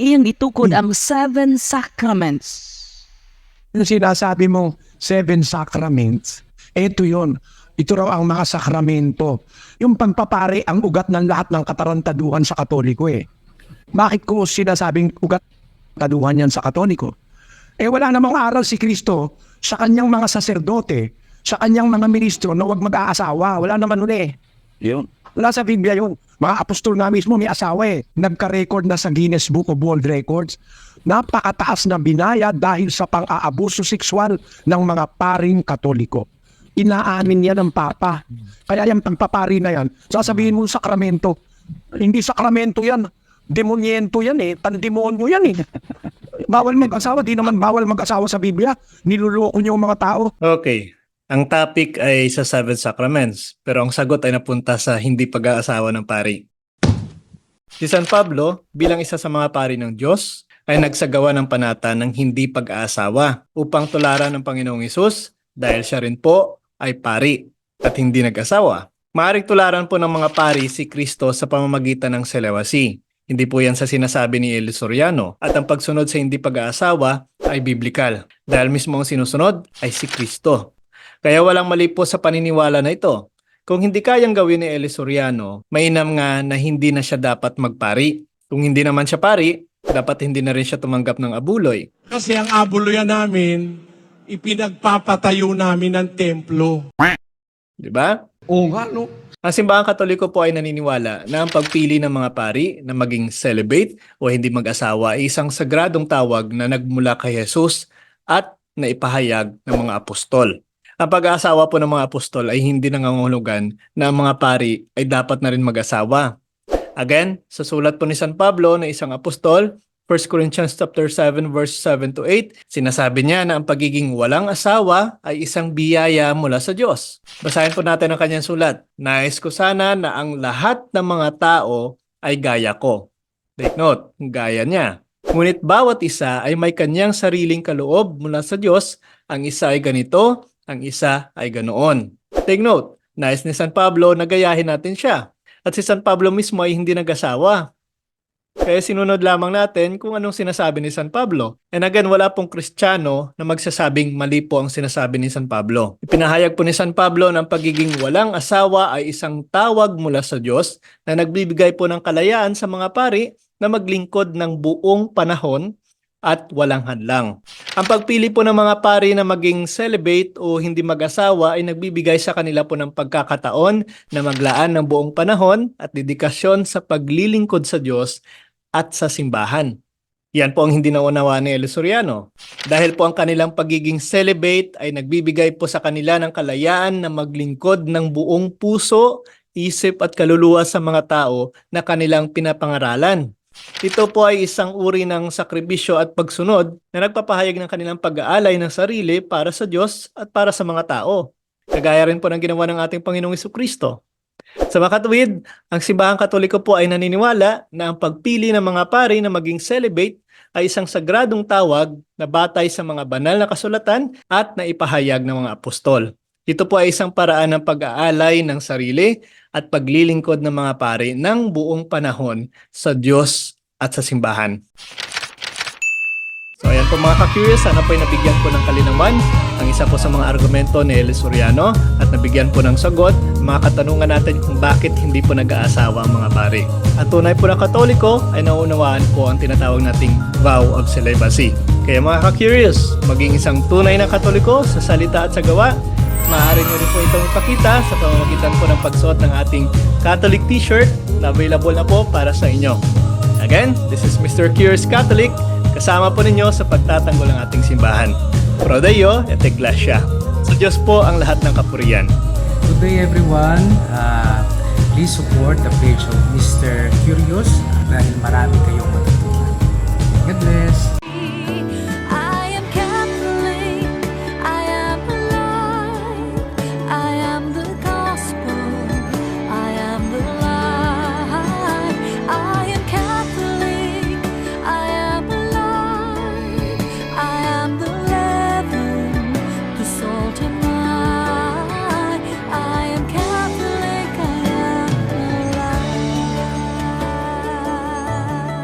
iyang itukod ang seven sacraments. Yung sinasabi mo, seven sacraments, eto yon. Ito raw ang mga sakramento. Yung pagpapari ang ugat ng lahat ng katarantaduhan sa katoliko eh. Bakit ko sinasabing ugat taduhan yan sa katoliko? Eh wala namang aral si Kristo sa kanyang mga saserdote, sa kanyang mga ministro na huwag mag-aasawa. Wala naman nun eh. Yun. Wala sa Biblia yun. Mga apostol nga mismo may asawa eh. Nagka-record na sa Guinness Book of World Records. Napakataas na binaya dahil sa pang-aabuso sexual ng mga paring katoliko. Inaamin yan ng Papa. Kaya yung pagpapari na yan, sasabihin mo sakramento. Hindi sakramento yan. Demonyento yan eh. Tandemonyo yan eh. bawal mag-asawa. Di naman bawal mag-asawa sa Biblia. Niluloko niyo ang mga tao. Okay. Ang topic ay sa Seven Sacraments, pero ang sagot ay napunta sa hindi pag-aasawa ng pari. Si San Pablo, bilang isa sa mga pari ng Diyos, ay nagsagawa ng panata ng hindi pag-aasawa upang tularan ng Panginoong Isus dahil siya rin po ay pari at hindi nag-asawa. Maaring tularan po ng mga pari si Kristo sa pamamagitan ng selewasi. Hindi po yan sa sinasabi ni El Soriano at ang pagsunod sa hindi pag-aasawa ay biblikal dahil mismo ang sinusunod ay si Kristo. Kaya walang mali po sa paniniwala na ito. Kung hindi kayang gawin ni Eli Soriano, mainam nga na hindi na siya dapat magpari. Kung hindi naman siya pari, dapat hindi na rin siya tumanggap ng abuloy. Kasi ang abuluyan namin, ipinagpapatayo namin ng templo. Di ba? Oo nga, no? Ang simbahang katoliko po ay naniniwala na ang pagpili ng mga pari na maging celibate o hindi mag-asawa ay isang sagradong tawag na nagmula kay Jesus at naipahayag ng mga apostol. Ang pag-aasawa po ng mga apostol ay hindi nangangahulugan na ang mga pari ay dapat na rin mag-asawa. Again, sa sulat po ni San Pablo na isang apostol, 1 Corinthians chapter 7 verse 7 to 8, sinasabi niya na ang pagiging walang asawa ay isang biyaya mula sa Diyos. Basahin po natin ang kanyang sulat. Nais ko sana na ang lahat ng mga tao ay gaya ko. Take note, gaya niya. Ngunit bawat isa ay may kanyang sariling kaloob mula sa Diyos. Ang isa ay ganito, ang isa ay ganoon. Take note, nais ni San Pablo na gayahin natin siya. At si San Pablo mismo ay hindi nag-asawa. Kaya sinunod lamang natin kung anong sinasabi ni San Pablo. And again, wala pong Kristiyano na magsasabing mali po ang sinasabi ni San Pablo. Ipinahayag po ni San Pablo ang pagiging walang asawa ay isang tawag mula sa Diyos na nagbibigay po ng kalayaan sa mga pari na maglingkod ng buong panahon at walang hadlang. Ang pagpili po ng mga pari na maging celibate o hindi mag-asawa ay nagbibigay sa kanila po ng pagkakataon na maglaan ng buong panahon at dedikasyon sa paglilingkod sa Diyos at sa simbahan. Yan po ang hindi naunawa ni El Soriano. Dahil po ang kanilang pagiging celibate ay nagbibigay po sa kanila ng kalayaan na maglingkod ng buong puso, isip at kaluluwa sa mga tao na kanilang pinapangaralan. Ito po ay isang uri ng sakripisyo at pagsunod na nagpapahayag ng kanilang pag-aalay ng sarili para sa Diyos at para sa mga tao. Kagaya rin po ng ginawa ng ating Panginoong Kristo. Sa makatuwid, ang simbahang katoliko po ay naniniwala na ang pagpili ng mga pari na maging celibate ay isang sagradong tawag na batay sa mga banal na kasulatan at naipahayag ng mga apostol. Ito po ay isang paraan ng pag-aalay ng sarili at paglilingkod ng mga pari ng buong panahon sa Diyos at sa simbahan. So ayan po mga ka-curious, sana po ay nabigyan po ng kalinawan ang isa po sa mga argumento ni Eli Soriano at nabigyan po ng sagot mga katanungan natin kung bakit hindi po nag-aasawa ang mga pari. At tunay po na katoliko ay nauunawaan po ang tinatawag nating vow of celibacy. Kaya mga ka-curious, maging isang tunay na katoliko sa salita at sa gawa, maaari nyo rin po itong ipakita sa pamamagitan po ng pagsuot ng ating Catholic t-shirt na available na po para sa inyo. Again, this is Mr. Curious Catholic, kasama po ninyo sa pagtatanggol ng ating simbahan. Pro Deo et Iglesia. Sa Diyos po ang lahat ng kapurian. Good day everyone. Uh, please support the page of Mr. Curious dahil marami kayong